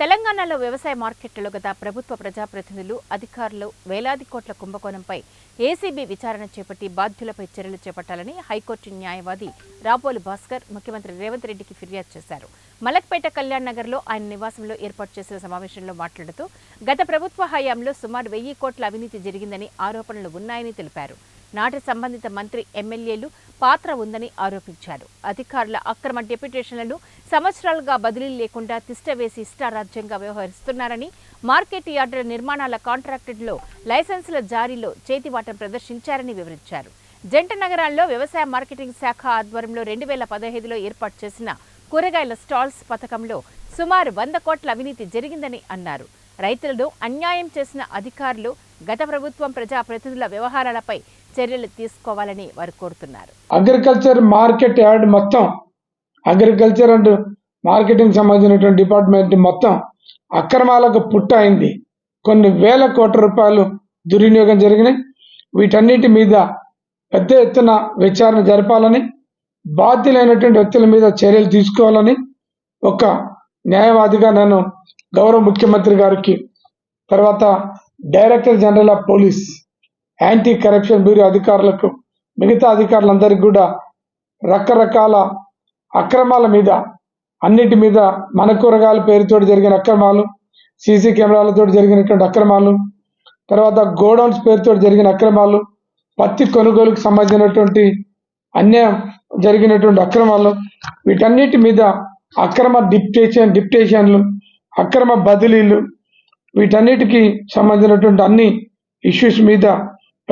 తెలంగాణలో వ్యవసాయ మార్కెట్లలో గత ప్రభుత్వ ప్రజాప్రతినిధులు అధికారులు వేలాది కోట్ల కుంభకోణంపై ఏసీబీ విచారణ చేపట్టి బాధ్యులపై చర్యలు చేపట్టాలని హైకోర్టు న్యాయవాది రాబోలు భాస్కర్ ముఖ్యమంత్రి రేవంత్ రెడ్డికి ఫిర్యాదు చేశారు. మలక్పేట కళ్యాణ్ నగర్లో ఆయన నివాసంలో ఏర్పాటు చేసిన సమావేశంలో మాట్లాడుతూ గత ప్రభుత్వ హయాంలో సుమారు వెయ్యి కోట్ల అవినీతి జరిగిందని ఆరోపణలు ఉన్నాయని తెలిపారు. నాటి సంబంధిత మంత్రి ఎమ్మెల్యేలు పాత్ర ఉందని ఆరోపించారు. అధికారుల అక్రమ డెప్యుటేషన్లను సంవత్సరాలుగా బదిలీ లేకుండా తిష్టవేసి ఇష్టారాజ్యంగా వ్యవహరిస్తున్నారని మార్కెట్ యార్డుల నిర్మాణాల కాంట్రాక్టుల్లో లైసెన్సుల జారీలో చేతివాటం ప్రదర్శించారని వివరించారు. జంట నగరాల్లో వ్యవసాయ మార్కెటింగ్ శాఖ ఆధ్వర్యంలో రెండు వేల పదహైదులో ఏర్పాటు చేసిన కూరగాయల స్టాల్స్ పథకంలో సుమారు వంద కోట్ల అవినీతి జరిగిందని అన్నారు. రైతులను అన్యాయం చేసిన అధికారులు గత ప్రభుత్వం ప్రజాప్రతినిధుల వ్యవహారాలపై చర్యలు తీసుకోవాలని వారు కోరుతున్నారు. అగ్రికల్చర్ మార్కెట్ యార్డ్ మొత్తం అగ్రికల్చర్ అండ్ మార్కెటింగ్ సంబంధించినటువంటి డిపార్ట్మెంట్ మొత్తం అక్రమాలకు పుట్ట అయింది. కొన్ని వేల కోట్ల రూపాయలు దుర్వినియోగం జరిగినాయి. వీటన్నిటి మీద పెద్ద ఎత్తున విచారణ జరపాలని బాధ్యులైనటువంటి వ్యక్తుల మీద చర్యలు తీసుకోవాలని ఒక న్యాయవాదిగా నన్ను గౌరవ ముఖ్యమంత్రి గారికి తర్వాత director general of police anti corruption bureau అధికారులకు మిగతా అధికారులందరికీ కూడా రకరకాల అక్రమాల మీద అన్నిటి మీద మన కూరగాయల పేరుతో జరిగిన అక్రమాలు సీసీ కెమెరాలతో జరిగినటువంటి అక్రమాలు తర్వాత గోడౌన్స్ పేరుతో జరిగిన అక్రమాలు పత్తి కొనుగోలుకు సంబంధించినటువంటి అన్యాయం జరిగినటువంటి అక్రమాలు వీటన్నిటి మీద అక్రమ డిప్టేషన్ డిప్టేషన్లు అక్రమ బదిలీలు వీటన్నిటికీ సంబంధించినటువంటి అన్ని ఇష్యూస్ మీద